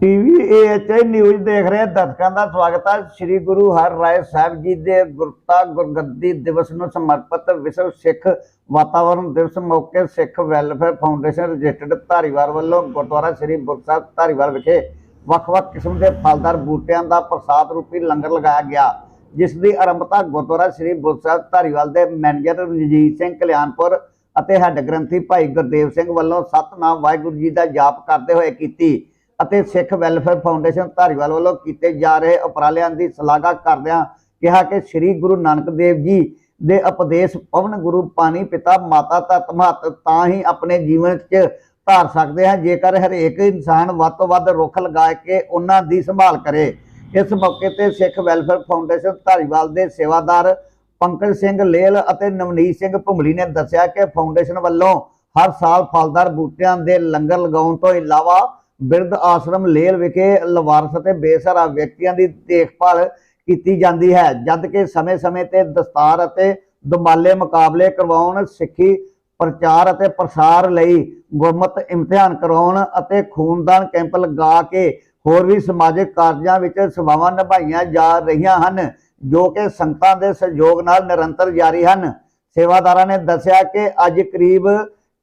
TV ਏਐਚਆਈ news ਦੇਖ ਰਹੇ ਦਰਸ਼ਕਾਂ ਦਾ ਸਵਾਗਤ ਹੈ ਸ੍ਰੀ ਗੁਰੂ ਹਰ ਰਾਏ ਸਾਹਿਬ ਜੀ ਦੇ ਗੁਰਤਾ ਗੁਰਗੱਦੀ ਦਿਵਸ ਨੂੰ ਸਮਰਪਿਤ ਵਿਸ਼ਵ ਸਿੱਖ ਵਾਤਾਵਰਣ ਦਿਵਸ ਮੌਕੇ Sikh welfare foundation registered Dhariwal ਵੱਲੋਂ ਗੁਰਦੁਆਰਾ ਸ੍ਰੀ ਗੁਰਸਾਹਿਬ ਧਾਰੀਵਾਲ ਵਿਖੇ ਵੱਖ-ਵੱਖ ਕਿਸਮ ਦੇ ਫਲਦਾਰ ਬੂਟਿਆਂ ਦਾ ਪ੍ਰਸਾਦ ਰੂਪੀ ਲੰਗਰ ਲਗਾਇਆ ਗਿਆ। ਜਿਸ ਦੀ ਆਰੰਭਤਾ ਗੁਰਦੁਆਰਾ ਸ੍ਰੀ ਗੁਰਸਾਹਿਬ ਧਾਰੀਵਾਲ ਦੇ ਮੈਨੇਜਰ ਰਣਜੀਤ ਸਿੰਘ ਕਲਿਆਣਪੁਰ ਅਤੇ ਹੈੱਡ ਗ੍ਰੰਥੀ ਭਾਈ ਗੁਰਦੇਵ ਸਿੰਘ ਵੱਲੋਂ ਸਤਨਾਮ ਵਾਹਿਗੁਰੂ ਜੀ ਦਾ ਜਾਪ ਕਰਦੇ ਹੋਏ ਕੀਤੀ। ਅਤੇ ਸਿੱਖ ਵੈਲਫੇਅਰ ਫਾਊਂਡੇਸ਼ਨ ਧਾਰੀਵਾਲ ਵੱਲੋਂ ਕੀਤੇ ਜਾ ਰਹੇ ਉਪਰਾਲਿਆਂ ਦੀ ਸ਼ਲਾਘਾ ਕਰਦਿਆਂ ਕਿਹਾ ਕਿ ਸ੍ਰੀ ਗੁਰੂ ਨਾਨਕ ਦੇਵ ਜੀ ਦੇ ਉਪਦੇਸ਼ ਪਵਨ ਗੁਰੂ ਪਾਣੀ ਪਿਤਾ ਮਾਤਾ ਤਤ ਮਹਤ ਤਾਂ ਹੀ ਆਪਣੇ ਜੀਵਨ 'ਚ ਧਾਰ ਸਕਦੇ ਹਾਂ, ਜੇਕਰ ਹਰੇਕ ਇਨਸਾਨ ਵੱਧ ਤੋਂ ਵੱਧ ਰੁੱਖ ਲਗਾ ਕੇ ਉਹਨਾਂ ਦੀ ਸੰਭਾਲ ਕਰੇ। ਇਸ ਮੌਕੇ ਤੇ ਸਿੱਖ ਵੈਲਫੇਅਰ ਫਾਊਂਡੇਸ਼ਨ ਧਾਰੀਵਾਲ ਦੇ ਸੇਵਾਦਾਰ ਪੰਕਜ ਸਿੰਘ ਲੇਲ ਅਤੇ ਨਵਨੀਤ ਸਿੰਘ ਭੁਮਲੀ ਨੇ ਦੱਸਿਆ ਕਿ ਫਾਊਂਡੇਸ਼ਨ ਵੱਲੋਂ ਹਰ ਸਾਲ ਫਲਦਾਰ ਬੂਟਿਆਂ ਦੇ ਲੰਗਰ ਲਗਾਉਣ ਤੋਂ ਇਲਾਵਾ ਬਿਰਧ ਆਸ਼ਰਮ ਲੇਲ ਵਿਖੇ ਲਵਾਰਸ ਅਤੇ ਬੇਸਹਾਰਾ ਵਿਅਕਤੀਆਂ ਦੀ ਦੇਖਭਾਲ ਕੀਤੀ ਜਾਂਦੀ ਹੈ, ਜਦ ਕਿ ਸਮੇਂ-ਸਮੇਂ ਤੇ ਦਸਤਾਰ ਅਤੇ ਦੁਮਾਲੇ ਮੁਕਾਬਲੇ ਕਰਵਾਉਣ, ਸਿੱਖੀ ਪ੍ਰਚਾਰ ਅਤੇ ਪ੍ਰਸਾਰ ਲਈ ਗੁਰਮਤ ਇਮਤਿਹਾਨ ਕਰਾਉਣ ਅਤੇ ਖੂਨਦਾਨ ਕੈਂਪ ਲਗਾ ਕੇ ਹੋਰ ਵੀ ਸਮਾਜਿਕ ਕਾਰਜਾਂ ਵਿੱਚ ਸੇਵਾਵਾਂ ਨਿਭਾਈਆਂ ਜਾ ਰਹੀਆਂ ਹਨ, ਜੋ ਕਿ ਸੰਗਤਾਂ ਦੇ ਸਹਿਯੋਗ ਨਾਲ ਨਿਰੰਤਰ ਜਾਰੀ ਹਨ। ਸੇਵਾਦਾਰਾਂ ਨੇ ਦੱਸਿਆ ਕਿ ਅੱਜ ਕਰੀਬ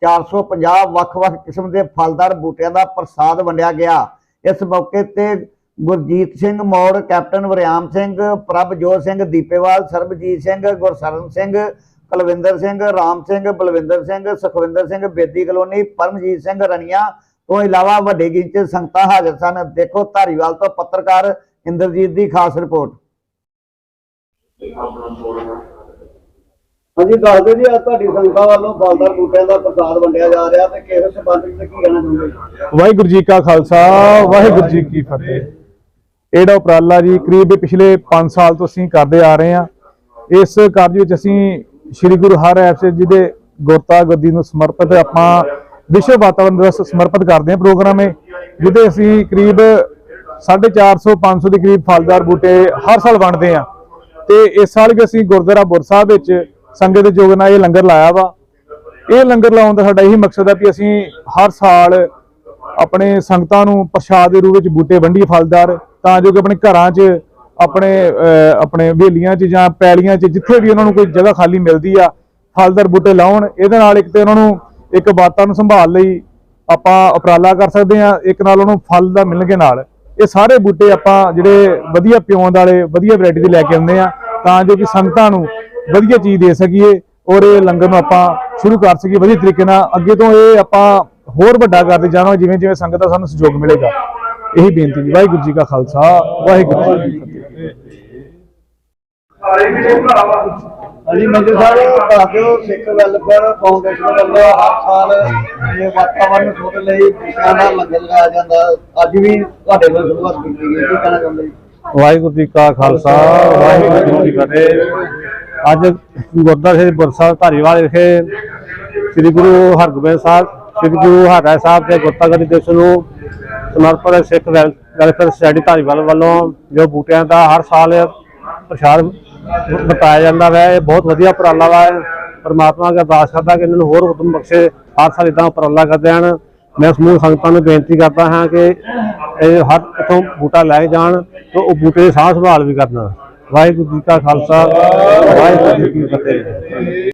450 ਵੱਖ-ਵੱਖ ਕਿਸਮ ਦੇ ਫਲਦਾਰ ਬੂਟਿਆਂ ਦਾ ਪ੍ਰਸਾਦ ਵੰਡਿਆ ਗਿਆ। ਇਸ ਮੌਕੇ ਤੇ ਗੁਰਜੀਤ ਸਿੰਘ ਮੌੜ, ਕੈਪਟਨ ਵਰਿਆਮ ਸਿੰਘ, ਪ੍ਰਭਜੋਤ ਸਿੰਘ ਦੀਪੇਵਾਲ, ਸਰਬਜੀਤ ਸਿੰਘ, ਗੁਰਸਰਨ ਸਿੰਘ, ਕੁਲਵਿੰਦਰ ਸਿੰਘ, ਰਾਮ ਸਿੰਘ, ਬਲਵਿੰਦਰ ਸਿੰਘ, ਸੁਖਵਿੰਦਰ ਸਿੰਘ, ਬੇਦੀ ਕਲੋਨੀ, ਪਰਮਜੀਤ ਸਿੰਘ ਰਣੀਆਂ ਤੋਂ ਇਲਾਵਾ ਵੱਡੀ ਗਿਣਤੀ 'ਚ ਸੰਗਤਾਂ ਹਾਜ਼ਰ ਸਨ। ਦੇਖੋ ਧਾਰੀਵਾਲ ਤੋਂ ਪੱਤਰਕਾਰ ਇੰਦਰਜੀਤ ਦੀ ਖਾਸ ਰਿਪੋਰਟ। ਹਾਂਜੀ, ਦੱਸ ਦਿਓ ਜੀ ਅੱਜ ਤੁਹਾਡੀ ਸੰਗਤਾਂ ਵੱਲੋਂ ਫਲਦਾਰ ਬੂਟਿਆਂ ਦਾ ਪ੍ਰਸਾਦ ਵੰਡਿਆ ਜਾ ਰਿਹਾ ਤੇ ਕਿਸ ਸੰਬੰਧ ਵਿੱਚ ਕੀ ਕਹਿਣਾ ਚਾਹੁੰਦੇ ਵਾਹਿਗੁਰੂ ਜੀ ਕਾ ਖਾਲਸਾ, ਵਾਹਿਗੁਰੂ ਜੀ ਕੀ ਫਤਿਹ। ਇਹ ਉਪਰਾਲਾ ਜੀ, ਕਰੀਬ ਪਿਛਲੇ 5 ਸਾਲ ਤੋਂ ਅਸੀਂ ਕਰਦੇ ਆ ਰਹੇ ਹਾਂ। ਇਸ ਕਾਰਜ ਵਿੱਚ ਅਸੀਂ ਸ੍ਰੀ ਗੁਰੂ ਹਰਿਰਾਏ ਸਾਹਿਬ ਜੀ ਦੇ ਗੁਰਤਾ ਗੱਦੀ ਨੂੰ ਸਮਰਪਿਤ ਆਪਾਂ ਵਿਸ਼ਵ ਵਾਤਾਵਰਣ ਦਿਵਸ ਸਮਰਪਿਤ ਕਰਦੇ ਹਾਂ ਪ੍ਰੋਗਰਾਮ ਇਹ ਜਿਹਦੇ ਅਸੀਂ ਕਰੀਬ 450 500 ਦੇ ਕਰੀਬ ਫਲਦਾਰ ਬੂਟੇ ਹਰ ਸਾਲ ਵੰਡਦੇ ਆ ਤੇ ਇਸ ਸਾਲ ਵੀ ਅਸੀਂ ਗੁਰਦੁਆਰਾ ਬੁਰ ਸਾਹਿਬ ਵਿੱਚ ਸੰਗਤ ਦੇ ਯੋਗ ਨਾਲ ਇਹ ਲੰਗਰ ਲਾਇਆ ਵਾ। ਇਹ ਲੰਗਰ ਲਾਉਣ ਦਾ ਸਾਡਾ ਇਹੀ ਮਕਸਦ ਹੈ ਕਿ ਅਸੀਂ ਹਰ ਸਾਲ ਆਪਣੇ ਸੰਗਤਾਂ ਨੂੰ ਪ੍ਰਸ਼ਾਦ ਦੇ ਰੂਪ ਵਿੱਚ ਬੂਟੇ ਵੰਡੀਏ ਫਲਦਾਰ ਤਾਂ ਜੋ ਕਿ ਆਪਣੇ ਘਰਾਂ 'ਚ ਆਪਣੇ ਅਹ, ਆਪਣੇ ਹਵੇਲੀਆਂ 'ਚ ਜਾਂ ਪੈਲੀਆਂ 'ਚ ਜਿੱਥੇ ਵੀ ਉਹਨਾਂ ਨੂੰ ਕੋਈ ਜਗ੍ਹਾ ਖਾਲੀ ਮਿਲਦੀ ਆ ਫਲਦਾਰ ਬੂਟੇ ਲਾਉਣ। ਇਹਦੇ ਨਾਲ ਇੱਕ ਤੇ ਉਹਨਾਂ ਨੂੰ ਇੱਕ ਬਾਤਾਂ ਨੂੰ ਸੰਭਾਲ ਲਈ ਆਪਾਂ ਉਪਰਾਲਾ ਕਰ ਸਕਦੇ ਆ ਇੱਕ ਨਾਲ ਉਹਨੂੰ ਫਲ ਦਾ ਮਿਲਣਗੇ ਨਾਲ। ਇਹ ਸਾਰੇ ਬੂਟੇ ਆਪਾਂ ਜਿਹੜੇ ਵਧੀਆ ਪਿਓਂਦ ਵਾਲੇ ਵਧੀਆ ਵੈਰਾਈਟੀ ਦੇ ਲੈ ਕੇ ਆਉਂਦੇ ਆ ਤਾਂ ਜੋ ਕਿ ਸੰਗਤਾਂ ਨੂੰ ਵਧੀਆ ਚੀਜ਼ ਦੇ ਸਕੀਏ ਔਰ ਇਹ ਲੰਗਰ ਨੂੰ ਆਪਾਂ ਸ਼ੁਰੂ ਕਰ ਸਕੀਏ ਵਧੀਆ ਤਰੀਕੇ ਨਾਲ। ਅੱਗੇ ਤੋਂ ਇਹ ਆਪਾਂ ਹੋਰ ਵੱਡਾ ਕਰਦੇ ਜਾਵਾਂਗੇ ਜਿਵੇਂ ਜਿਵੇਂ ਸੰਗਤ ਦਾ ਸਾਨੂੰ ਸਹਿਯੋਗ ਮਿਲੇਗਾ। ਇਹੀ ਬੇਨਤੀ ਜੀ। ਵਾਹਿਗੁਰੂ ਜੀ ਕਾ ਖਾਲਸਾ ਵਾਹਿਗੁਰੂ ਜੀ ਕੀ ਫਤਿਹ। ਹਾਂਜੀ ਮੰਜੂ ਸਾਹਿਬ ਦੱਸ ਦਿਓ ਸਿੱਖ ਵੈਲਫੇਅਰ ਫਾਊਂਡੇਸ਼ਨ ਵੱਲੋਂ ਹਰ ਸਾਲ ਇਹ ਵਾਤਾਵਰਨ ਸੁਧ ਲਈ ਬੂਟਿਆਂ ਦਾ ਲੰਗਰ ਲਗਾਇਆ ਜਾਂਦਾ। ਅੱਜ ਵੀ ਤੁਹਾਡੇ ਵੱਲੋਂ ਸ਼ੁਰੂਆਤ ਕੀਤੀ ਗਈ ਕੀ ਕਹਿਣਾ ਚਾਹੁੰਦੇ ਜੀ? ਵਾਹਿਗੁਰੂ ਜੀ ਕਾ ਖਾਲਸਾ ਵਾਹਿਗੁਰੂ ਜੀ ਕੀ ਫਤਿਹ। ਅੱਜ ਗੁਰਦੁਆਰਾ ਸ੍ਰੀ ਬੁਰਸਾ ਧਾਰੀਵਾਲ ਵਿਖੇ ਸ੍ਰੀ ਗੁਰੂ ਹਰਗੋਬਿੰਦ ਸਾਹਿਬ, ਸ੍ਰੀ ਗੁਰੂ ਹਰਿਰਾਏ ਸਾਹਿਬ ਦੇ ਗੁਰਤਾਗਰੀ ਦਿਵਸ ਨੂੰ ਸਮਰਪਿਤ ਸਿੱਖ ਵੈਲ- ਵੈਲਫੇਅਰ ਸੋਸਾਇਟੀ ਧਾਰੀਵਾਲ ਵੱਲੋਂ ਜੋ ਬੂਟਿਆਂ ਦਾ ਹਰ ਸਾਲ ਪ੍ਰਸ਼ਾਦ ਬਤਾਇਆ ਜਾਂਦਾ ਹੈ ਇਹ ਬਹੁਤ ਵਧੀਆ ਉਪਰਾਲਾ ਵਾ। ਪਰਮਾਤਮਾ ਅੱਗੇ ਅਰਦਾਸ ਕਰਦਾ ਕਿ ਇਹਨਾਂ ਨੂੰ ਹੋਰ ਹੁਕਮ ਬਖਸ਼ੇ, ਹਰ ਸਾਲ ਇਦਾਂ ਉਪਰਾਲਾ ਕਰਦੇ ਹਨ ਮੈਂ ਸਮੂਹ ਸੰਗਤਾਂ ਨੂੰ ਬੇਨਤੀ ਕਰਦਾ ਹਾਂ ਕਿ ਇਹ ਹਰ ਇਥੋਂ ਬੂਟਾ ਲੈ ਜਾਣ ਤੇ ਉਹ ਬੂਟੇ ਦੀ ਸਾਂਭ ਸੰਭਾਲ ਵੀ ਕਰਨਾ। ਵਾਹਿਗੁਰੂ ਜੀ ਕਾ ਖਾਲਸਾ। ਵਾਹਿਗੁਰੂ ਜੀ ਕੀ ਫਤਿਹ।